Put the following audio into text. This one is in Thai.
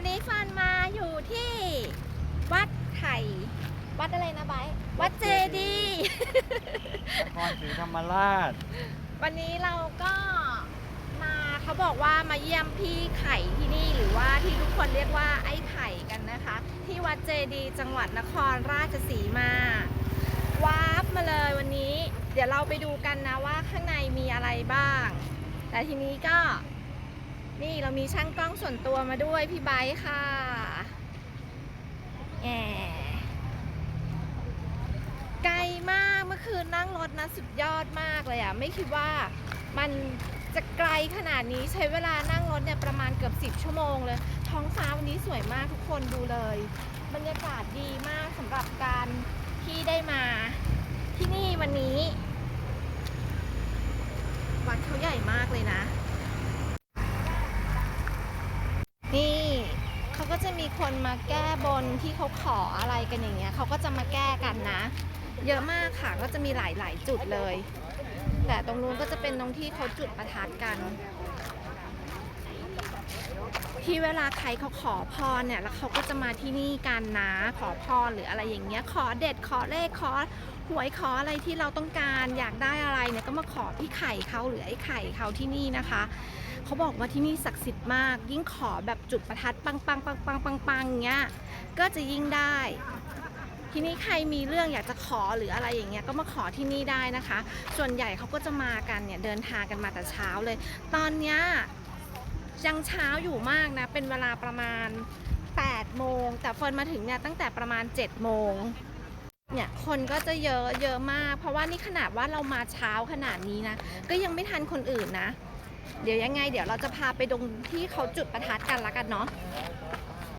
วันนี้ฟันมาอยู่ที่วัดไข่วัดอะไรนะไบร์ทวัดเจดีย์นครศรีธรรมราช วันนี้เราก็มาเขาบอกว่ามาเยี่ยมพี่ไข่ที่นี่หรือว่าที่ทุกคนเรียกว่าไอ้ไข่กันนะคะ ที่วัดเจดีย์จังหวัดนครราชสีมา วาร์ปมาเลยวันนี้ เดี๋ยวเราไปดูกันนะว่าข้างในมีอะไรบ้าง แต่ทีนี้ก็ นี่เรามีช่างกล้องส่วนตัวมาด้วยพี่ไบร์ค่ะแหมไกลมากเมื่อคืนนั่งรถนะสุดยอดมากเลยอะไม่คิดว่ามันจะไกลขนาดนี้ใช้เวลานั่งรถเนี่ยประมาณเกือบ 10 ชั่วโมงเลย ท้องฟ้าวันนี้สวยมากทุกคนดูเลย บรรยากาศดีมากสำหรับการที่ได้มาที่นี่วันนี้ วัดเขาใหญ่มากเลยนะ นี่เขาก็จะมี คนมาแก้บนที่เขาขออะไรกันอย่างเงี้ยเขาก็จะมาแก้กันนะ เยอะมากค่ะก็จะมีหลาย ๆ จุดเลย แต่ตรงนู้นก็จะเป็นตรงที่เขาจุดประทัดกัน ที่เวลาใครเขาขอพรเนี่ยแล้วเขาก็จะมาที่นี่กันนะขอพรหรืออะไรอย่างเงี้ยขอเด็ดขอเลขขอหวยขออะไรที่เราต้องการอยากได้อะไรเนี่ยก็มาขอพี่ไข่เขาหรือไอ้ไข่เขาที่นี่นะคะเขาบอกว่าที่นี่ศักดิ์สิทธิ์มาก ยิ่งขอแบบจุดประทัดปังปังปังปังปังปังเงี้ยก็จะยิ่งได้ทีนี้ใครมีเรื่องอยากจะขอหรืออะไรอย่างเงี้ยก็มาขอที่นี่ได้นะคะ ส่วนใหญ่เขาก็จะมากันเนี่ยเดินทางกันมาแต่เช้าเลย ตอนเนี้ย ยังเช้าอยู่มากนะ เป็นเวลาประมาณ 8 โมง แต่เฟิร์นมาถึงเนี่ยตั้งแต่ประมาณ 7 โมงเนี่ยคนก็จะเยอะเยอะมาก เพราะว่านี่ขนาดว่าเรามาเช้าขนาดนี้นะ ก็ยังไม่ทันคนอื่นนะ เดี๋ยวยังไง เดี๋ยวเราจะพาไปตรงที่เขาจุดประทัดกันละกันเนาะ